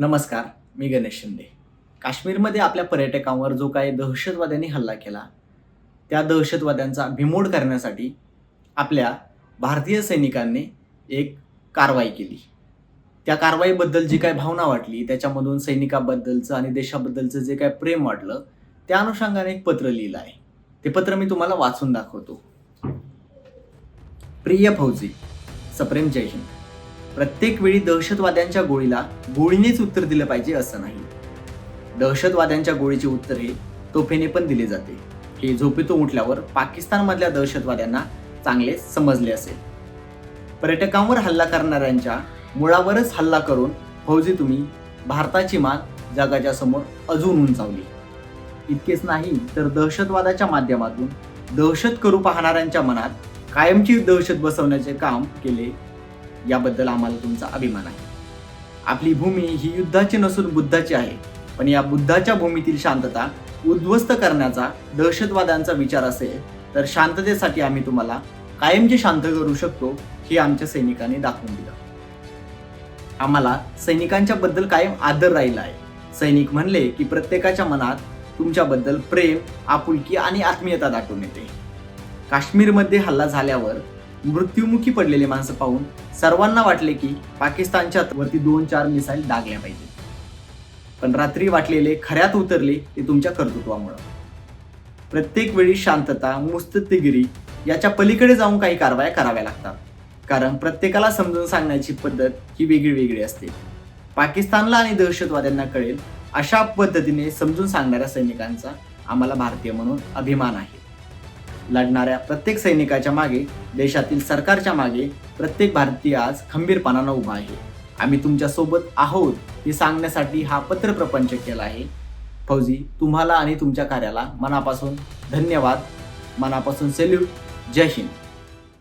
नमस्कार मी गणेश शिंदे. काश्मीरमध्ये आपल्या पर्यटकांवर जो काही दहशतवाद्यांनी हल्ला केला त्या दहशतवाद्यांचा बिमोड करण्यासाठी आपल्या भारतीय सैनिकांनी एक कारवाई केली. त्या कारवाईबद्दल जी काय भावना वाटली त्याच्यामधून सैनिकाबद्दलचं आणि देशाबद्दलचं जे काय प्रेम वाटलं त्या अनुषंगाने एक पत्र लिहिलं आहे. ते पत्र मी तुम्हाला वाचून दाखवतो. प्रिय फौजी सप्रेम जय हिंद. प्रत्येक वेळी दहशतवाद्यांच्या गोळीला गोळीनेच उत्तर दिलं पाहिजे असं नाही. दहशतवाद्यांच्या गोळीचे उत्तर हे तोफेने पण दिले जाते. हे झोपेतून उठल्यावर पाकिस्तानमधल्या दहशतवाद्यांना चांगले समजले असेल. पर्यटकांवर हल्ला करणाऱ्यांच्या मुळावरच हल्ला करून फौजी तुम्ही भारताची मान जगाच्या समोर अजून उंचावली. इतकेच नाही तर दहशतवादाच्या माध्यमातून दहशत करू पाहणाऱ्यांच्या मनात कायमची दहशत बसवण्याचे काम केले याबद्दल आम्हाला तुमचा अभिमान आहे. आपली भूमी ही युद्धाची नसून बुद्धाची आहे पण या बुद्धाच्या भूमीतील शांतता उद्ध्वस्त करण्याचा दहशतवाद्यांचा विचार असेल तर शांततेसाठी आम्ही तुम्हाला कायमचे शांत करू शकतो हे आमच्या सैनिकांनी दाखवून दिलं. आम्हाला सैनिकांच्या बद्दल कायम आदर राहिला आहे. सैनिक म्हणले की प्रत्येकाच्या मनात तुमच्याबद्दल प्रेम आपुलकी आणि आत्मीयता दाटून येते. काश्मीरमध्ये हल्ला झाल्यावर मृत्युमुखी पडलेले माणसं पाहून सर्वांना वाटले की पाकिस्तानच्या वरती दोन चार मिसाईल डागल्या पाहिजे. पण रात्री वाटलेले खऱ्यात उतरले ते तुमच्या कर्तृत्वामुळं. प्रत्येक वेळी शांतता मुस्तगिरी याच्या पलीकडे जाऊन काही कारवाया कराव्या लागतात. कारण प्रत्येकाला समजून सांगण्याची पद्धत ही वेगळी वेगळी असते. पाकिस्तानला आणि दहशतवाद्यांना कळेल अशा पद्धतीने समजून सांगणाऱ्या सैनिकांचा आम्हाला भारतीय म्हणून अभिमान आहे. लढणाऱ्या प्रत्येक सैनिकाच्या मागे देशातील सरकारच्या मागे प्रत्येक भारतीय आज खंबीरपणानं उभा आहे. आम्ही तुमच्यासोबत आहोत हे सांगण्यासाठी हा पत्र प्रपंच केला आहे. फौजी तुम्हाला आणि तुमच्या कार्याला मनापासून धन्यवाद. मनापासून सेल्यूट जय हिंद.